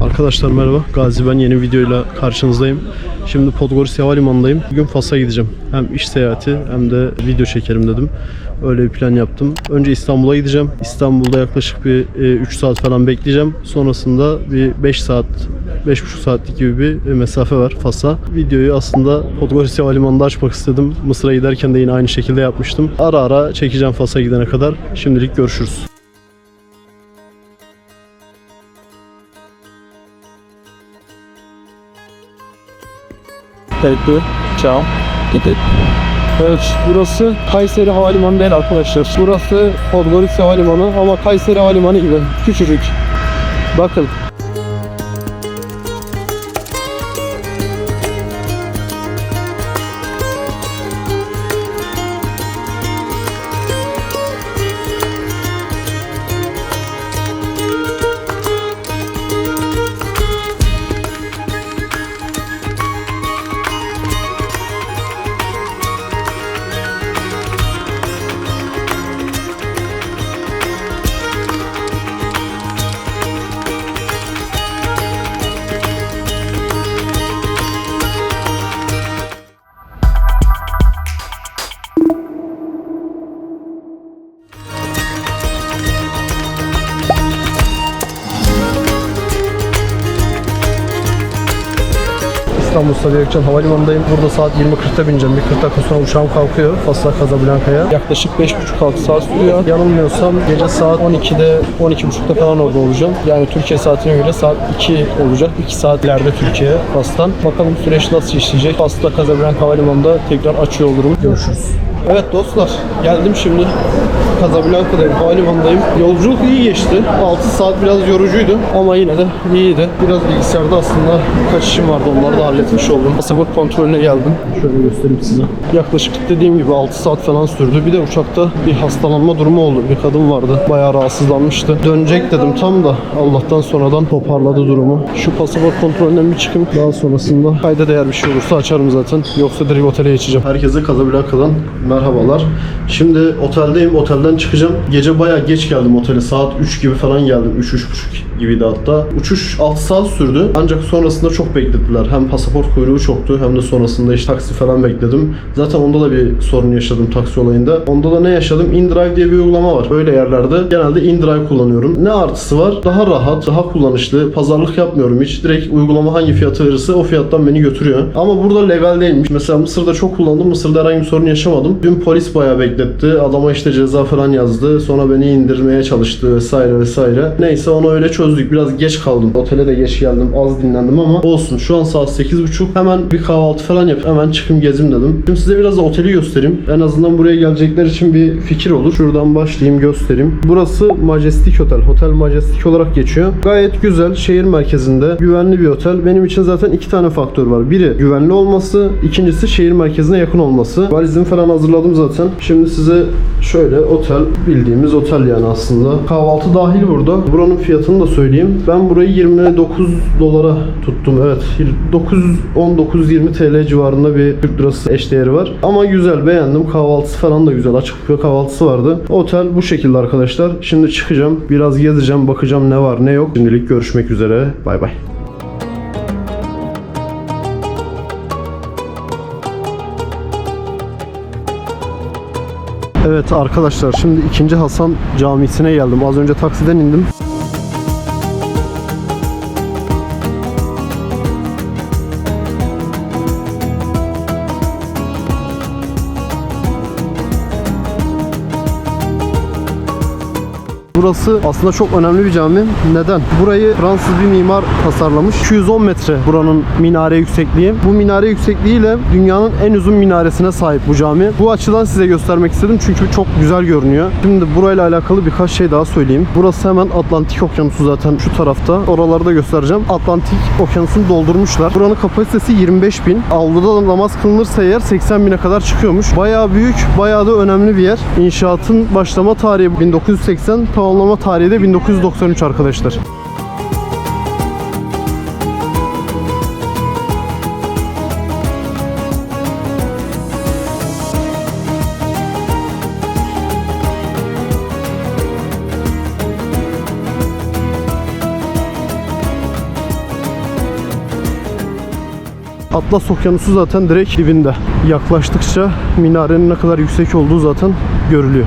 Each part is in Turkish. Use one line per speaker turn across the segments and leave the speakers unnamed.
Arkadaşlar merhaba. Gazi ben yeni videoyla karşınızdayım. Şimdi Podgorica Havalimanı'ndayım. Bugün Fas'a gideceğim. Hem iş seyahati hem de video çekerim dedim. Öyle bir plan yaptım. Önce İstanbul'a gideceğim. İstanbul'da yaklaşık bir 3 saat falan bekleyeceğim. Sonrasında bir 5 saat 5,5 saatlik gibi bir mesafe var Fas'a. Videoyu aslında Podgorica Havalimanı'nda açmak istedim. Mısır'a giderken de yine aynı şekilde yapmıştım. Ara ara çekeceğim Fas'a gidene kadar. Şimdilik görüşürüz.
Buyur. Ciao. Gidin. Evet burası Kayseri Havalimanı değil arkadaşlar. Burası Podgorica Havalimanı ama Kayseri Havalimanı gibi küçücük. Bakın.
Gökçen Havalimanı'ndayım. Burada saat 20.40'da bineceğim. Bir 40 dakika sonra uçağım kalkıyor. Fas'a Casablanca'ya. Yaklaşık 5.5-6 saat sürüyor. Yanılmıyorsam gece saat 12'de 12.30'da falan orada olacağım. Yani Türkiye saatine göre saat 2 olacak. 2 saat ileride Türkiye Fas'tan. Bakalım süreç nasıl işleyecek. Fas'ta Casablanca Havalimanı'nda tekrar açıyor olurum. Görüşürüz. Evet dostlar geldim şimdi. Casablanca'dayım, havalimanındayım. Yolculuk iyi geçti. 6 saat biraz yorucuydu ama yine de iyiydi. Biraz bilgisayarda aslında birkaç işim vardı. Onları da halletmiş oldum. Pasaport kontrolüne geldim. Şöyle göstereyim size. Yaklaşık dediğim gibi 6 saat falan sürdü. Bir de uçakta bir hastalanma durumu oldu. Bir kadın vardı. Bayağı rahatsızlanmıştı. Dönecek dedim tam da Allah'tan sonradan toparladı durumu. Şu pasaport kontrolünden bir çıkayım. Daha sonrasında kayda değer bir şey olursa açarım zaten. Yoksa direkt otele geçeceğim. Herkese Casablanca'dan merhabalar. Şimdi oteldeyim. Otelden çıkacağım. Gece bayağı geç geldim otele. Saat 3 gibi falan geldim. 3-3.30 gibiydi hatta. Uçuş 6 saat sürdü. Ancak sonrasında çok beklettiler. Hem pasaport kuyruğu çoktu hem de sonrasında işte taksi falan bekledim. Zaten onda da bir sorun yaşadım taksi olayında. Onda da ne yaşadım? InDrive diye bir uygulama var. Böyle yerlerde genelde InDrive kullanıyorum. Ne artısı var? Daha rahat, daha kullanışlı. Pazarlık yapmıyorum hiç. Direkt uygulama hangi fiyatı verirse o fiyattan beni götürüyor. Ama burada legal değilmiş. Mesela Mısır'da çok kullandım. Mısır'da herhangi bir sorun yaşamadım. Dün polis bayağı bekletti. Adama işte ceza falan yazdı. Sonra beni indirmeye çalıştı vesaire vesaire. Neyse onu öyle çözdük. Biraz geç kaldım. Otele de geç geldim. Az dinlendim ama olsun. Şu an saat 8.30. Hemen bir kahvaltı falan yapıp hemen çıkayım gezim dedim. Şimdi size biraz da oteli göstereyim. En azından buraya gelecekler için bir fikir olur. Şuradan başlayayım göstereyim. Burası Majestic Hotel. Hotel Majestic olarak geçiyor. Gayet güzel. Şehir merkezinde. Güvenli bir otel. Benim için zaten iki tane faktör var. Biri güvenli olması. ikincisi şehir merkezine yakın olması. Valizimi falan hazırladım zaten. Şimdi size şöyle otel bildiğimiz otel yani aslında. Kahvaltı dahil burada. Buranın fiyatını da söyleyeyim. Ben burayı 29 dolara tuttum. Evet. 919-20 TL civarında bir Türk lirası eşdeğeri var. Ama güzel beğendim. Kahvaltısı falan da güzel. Açık büfe kahvaltısı vardı. Otel bu şekilde arkadaşlar. Şimdi çıkacağım. Biraz gezeceğim. Bakacağım ne var ne yok. Şimdilik görüşmek üzere. Bay bay. Evet arkadaşlar şimdi 2. Hasan Camisi'ne geldim. Az önce taksiden indim. Burası aslında çok önemli bir cami. Neden? Burayı Fransız bir mimar tasarlamış. 210 metre buranın minare yüksekliği. Bu minare yüksekliğiyle dünyanın en uzun minaresine sahip bu cami. Bu açıdan size göstermek istedim çünkü çok güzel görünüyor. Şimdi burayla alakalı birkaç şey daha söyleyeyim. Burası hemen Atlantik Okyanusu zaten şu tarafta. Oraları da göstereceğim. Atlantik Okyanusunu doldurmuşlar. Buranın kapasitesi 25 bin. Avluda da namaz kılınırsa eğer 80 bine kadar çıkıyormuş. Bayağı büyük, bayağı da önemli bir yer. İnşaatın başlama tarihi 1980, tamamlama tarihi de 1993 arkadaşlar. Atlas Okyanusu zaten direkt dibinde. Yaklaştıkça minarenin ne kadar yüksek olduğu zaten görülüyor.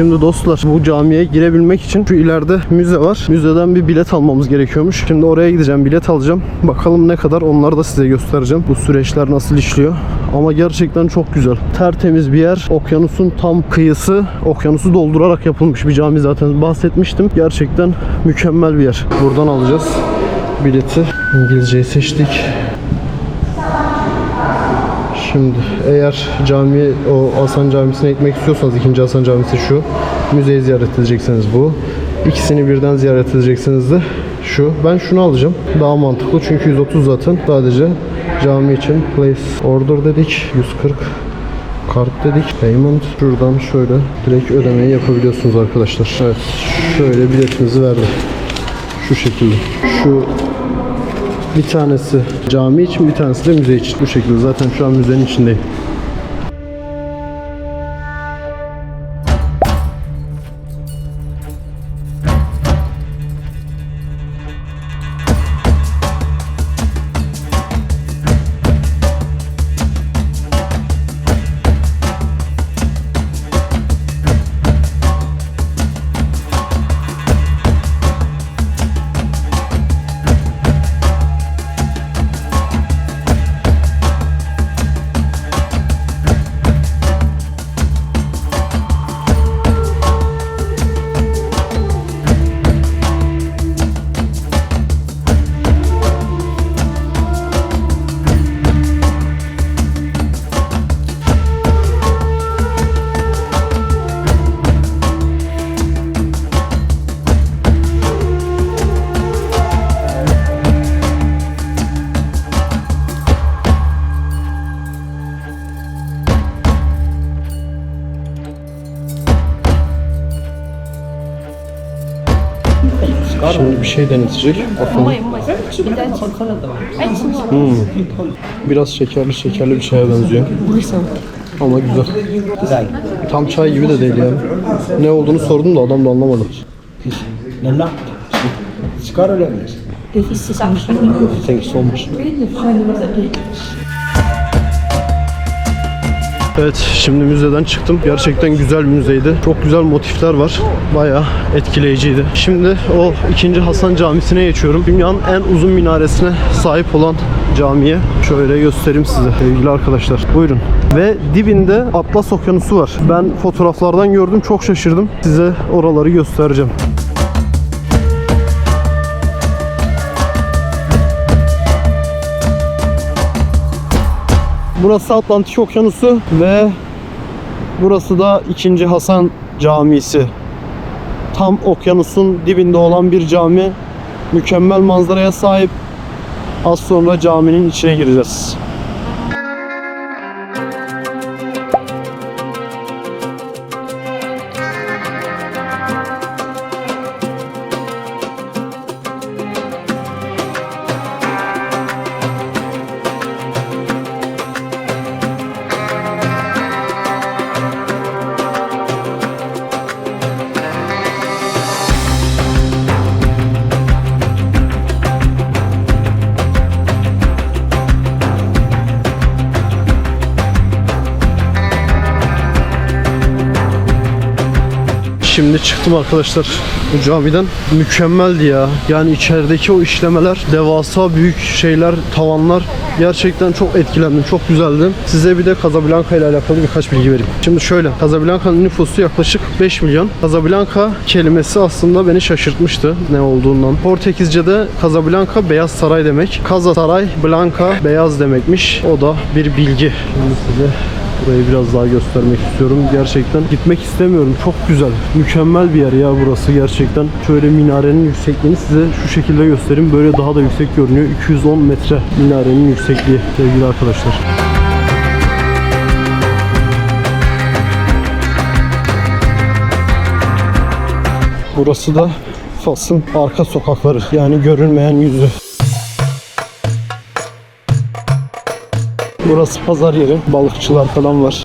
Şimdi dostlar bu camiye girebilmek için şu ileride müze var. Müzeden bir bilet almamız gerekiyormuş. Şimdi oraya gideceğim, bilet alacağım. Bakalım ne kadar onları da size göstereceğim. Bu süreçler nasıl işliyor. Ama gerçekten çok güzel. Tertemiz bir yer. Okyanusun tam kıyısı. Okyanusu doldurarak yapılmış bir cami zaten bahsetmiştim. Gerçekten mükemmel bir yer. Buradan alacağız bileti. İngilizceyi seçtik. Şimdi eğer cami o Hasan Camisi'ne gitmek istiyorsanız ikinci Hasan Camisi şu. Müzeyi ziyaret edecekseniz bu. İkisini birden ziyaret edecekseniz de şu. Ben şunu alacağım. Daha mantıklı çünkü 130 zaten sadece cami için. Place order dedik. 140 kart dedik. Payment. Şuradan şöyle direkt ödemeyi yapabiliyorsunuz arkadaşlar. Evet. Şöyle biletinizi verdi. Şu şekilde. Şu bir tanesi cami için bir tanesi de müze için. Bu şekilde zaten şu an müzenin içindeyim. Şimdi bir şey denetecek. Bakalım. Hmm. Biraz şekerli şekerli bir şeye benziyor. Ama güzel. Tam çay gibi de değil yani. Ne olduğunu sordum da adam da anlamadı.
Çıkar öyle mi?
Thank you so much.
Evet şimdi müzeden çıktım. Gerçekten güzel bir müzeydi. Çok güzel motifler var. Bayağı etkileyiciydi. Şimdi o 2. Hasan Camisi'ne geçiyorum. Dünyanın en uzun minaresine sahip olan camiye şöyle göstereyim size sevgili arkadaşlar. Buyurun. Ve dibinde Atlas Okyanusu var. Ben fotoğraflardan gördüm çok şaşırdım. Size oraları göstereceğim. Burası Atlantik Okyanusu ve burası da 2. Hasan Camisi. Tam okyanusun dibinde olan bir cami. Mükemmel manzaraya sahip. Az sonra caminin içine gireceğiz. Şimdi çıktım arkadaşlar bu camiden. Mükemmeldi ya. Yani içerideki o işlemeler, devasa büyük şeyler, tavanlar gerçekten çok etkilendim. Çok güzeldi. Size bir de Casablanca ile alakalı birkaç bilgi vereyim. Şimdi şöyle. Casablanca'nın nüfusu yaklaşık 5 milyon. Casablanca kelimesi aslında beni şaşırtmıştı ne olduğundan. Portekizce'de Casablanca beyaz saray demek. Casa saray, Blanca beyaz demekmiş. O da bir bilgi. Şimdi size Burayı biraz daha göstermek istiyorum. Gerçekten gitmek istemiyorum. Çok güzel. Mükemmel bir yer ya burası gerçekten. Şöyle minarenin yüksekliğini size şu şekilde göstereyim. Böyle daha da yüksek görünüyor. 210 metre minarenin yüksekliği sevgili arkadaşlar. Burası da Fas'ın arka sokakları. Yani görünmeyen yüzü. Burası pazar yeri. Balıkçılar falan var.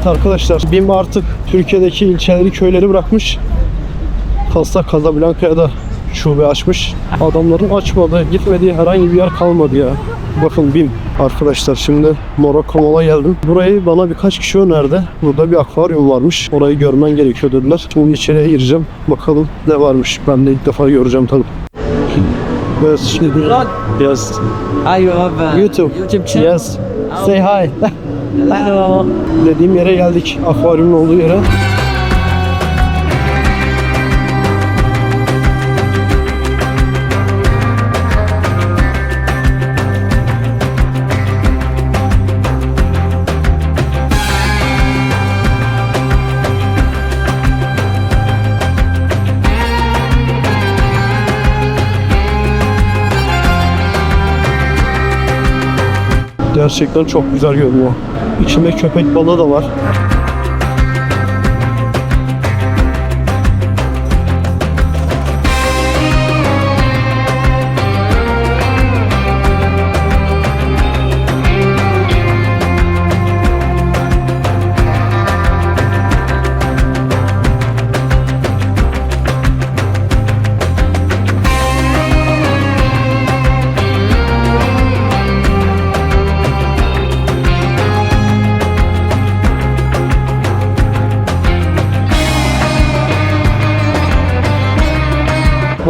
Evet arkadaşlar BİM artık Türkiye'deki ilçeleri köyleri bırakmış. Fas'ta Casablanca'da şube açmış. Adamların açmadığı, gitmediği herhangi bir yer kalmadı ya. Bakın BİM. Arkadaşlar şimdi Morocco Mall'a geldim. Burayı bana birkaç kişi önerdi. Burada bir akvaryum varmış. Orayı görmen gerekiyor dediler. Şimdi içeriye gireceğim. Bakalım ne varmış. Ben de ilk defa göreceğim tabii. Yes. Yes.
Ah, you have
YouTube.
YouTube channel?
Yes. Say hi.
Hello.
Dediğim yere geldik. Akvaryumun olduğu yere. Gerçekten çok güzel görünüyor. İçinde köpek balığı da var.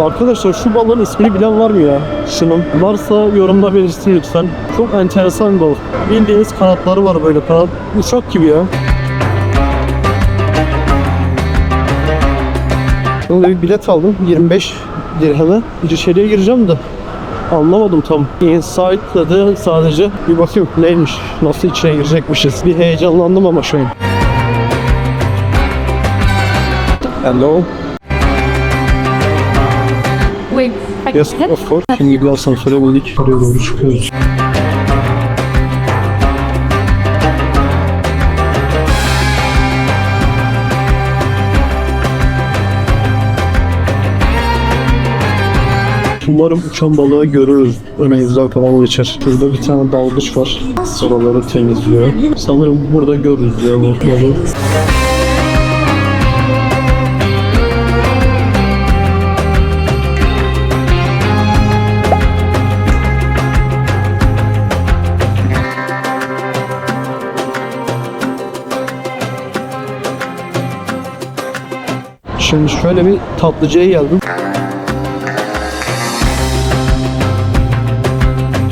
Arkadaşlar şu balığın ismini bilen var mı ya? Şunun. Varsa yorumda belirsin lütfen. Çok enteresan bir balık. Bildiğiniz kanatları var böyle kanat. Uçak gibi ya. Şimdi bir bilet aldım 25 dirheme. İçeriye gireceğim de anlamadım tam. Inside dedi sadece bir bakayım neymiş, nasıl içine girecekmişiz. Bir heyecanlandım ama şu an. Hello. Yes, of course. Şimdi bir asansöre bindik. Oraya doğru çıkıyoruz. Umarım uçan balığı görürüz. Önümüzden falan geçer. Şurada bir tane dalgıç var. Oraları temizliyor. Sanırım burada görürüz ya balığı. Şimdi şöyle bir tatlıcıya geldim.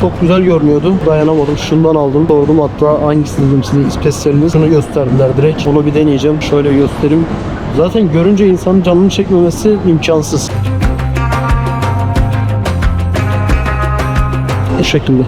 Çok güzel görünüyordu. Dayanamadım. Şundan aldım. Sordum hatta hangisi dedim sizin spesiyeliniz. Şunu gösterdiler direkt. Bunu bir deneyeceğim. Şöyle göstereyim. Zaten görünce insanın canını çekmemesi imkansız. Bu şekilde.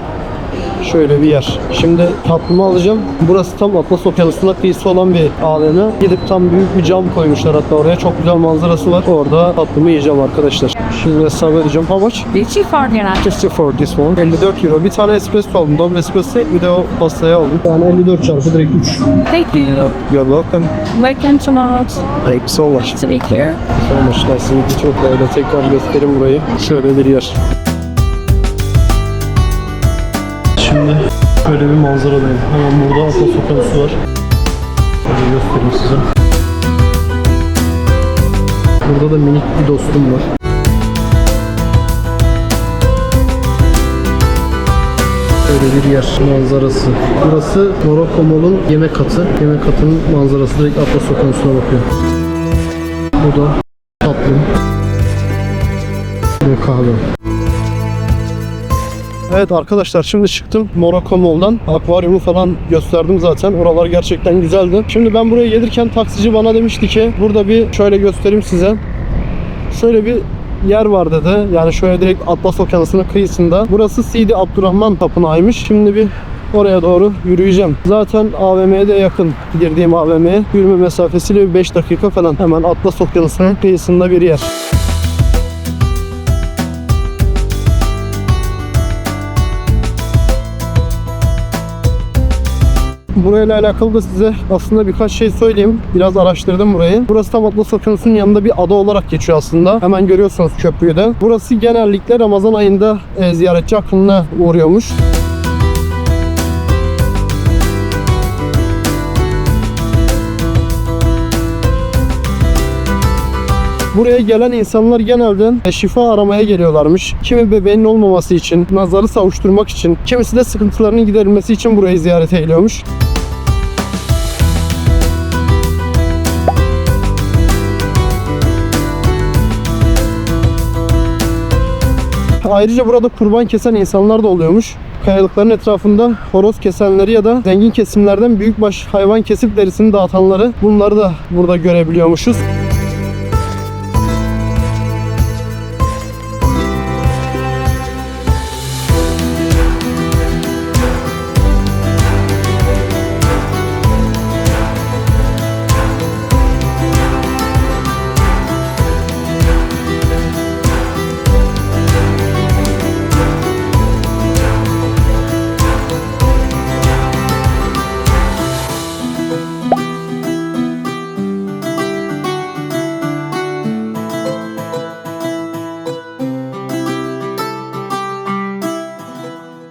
Şöyle bir yer. Şimdi tatlımı alacağım. Burası tam Atlas Okyanusu'na kıyısı olan bir AVM. Gidip tam büyük bir cam koymuşlar hatta oraya. Çok güzel manzarası var. Orada tatlımı yiyeceğim arkadaşlar. Şimdi hesap edeceğim. How much?
Did you fart in it?
50 for this one. 54 euro. Bir tane espresso aldım. Double espresso bir de o pastayı aldım. Yani 54 çarpı direkt 3.
Thank you.
You're welcome.
Welcome to Mount.
Thank you so much.
To be clear.
So much nice to meet you. Tekrar göstereyim burayı. Şöyle bir yer. Şimdi böyle bir manzaradayım. Hemen burada Atlas Okyanusu var. Şöyle göstereyim size. Burada da minik bir dostum var. Böyle bir yer manzarası. Burası Morocco Mall'un yemek katı. Yemek katının manzarası direkt Atlas Okyanusu'na bakıyor. Bu da tatlım. Ve kahve. Evet arkadaşlar şimdi çıktım Morocco Mall'dan. Akvaryumu falan gösterdim zaten. Oralar gerçekten güzeldi. Şimdi ben buraya gelirken taksici bana demişti ki burada bir şöyle göstereyim size. Şöyle bir yer var dedi. Yani şöyle direkt Atlas Okyanusu'nun kıyısında. Burası Sidi Abdurrahman Tapınağı'ymış. Şimdi bir oraya doğru yürüyeceğim. Zaten AVM'ye de yakın girdiğim AVM'ye. Yürüme mesafesiyle bir 5 dakika falan. Hemen Atlas Okyanusu'nun kıyısında bir yer. Burayla alakalı da size aslında birkaç şey söyleyeyim. Biraz araştırdım burayı. Burası tam Atlas Okyanusu'nun yanında bir ada olarak geçiyor aslında. Hemen görüyorsunuz köprüyü de. Burası genellikle Ramazan ayında e, ziyaretçi aklına uğruyormuş. Buraya gelen insanlar genelde e, şifa aramaya geliyorlarmış. Kimi bebeğinin olmaması için, nazarı savuşturmak için, kimisi de sıkıntılarının giderilmesi için burayı ziyaret ediyormuş. Ayrıca burada kurban kesen insanlar da oluyormuş. Kayalıkların etrafında horoz kesenleri ya da zengin kesimlerden büyükbaş hayvan kesip derisini dağıtanları bunları da burada görebiliyormuşuz.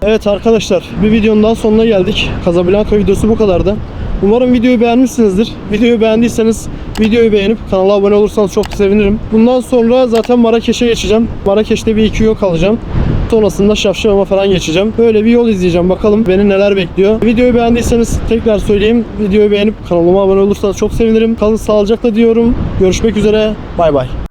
Evet arkadaşlar bir videonun daha sonuna geldik. Casablanca videosu bu kadardı. Umarım videoyu beğenmişsinizdir. Videoyu beğendiyseniz videoyu beğenip kanala abone olursanız çok sevinirim. Bundan sonra zaten Marrakeş'e geçeceğim. Marrakeş'te bir iki yol kalacağım. Sonrasında Şafşavam'a falan geçeceğim. Böyle bir yol izleyeceğim. Bakalım beni neler bekliyor. Videoyu beğendiyseniz tekrar söyleyeyim. Videoyu beğenip kanalıma abone olursanız çok sevinirim. Kalın sağlıcakla diyorum. Görüşmek üzere. Bay bay.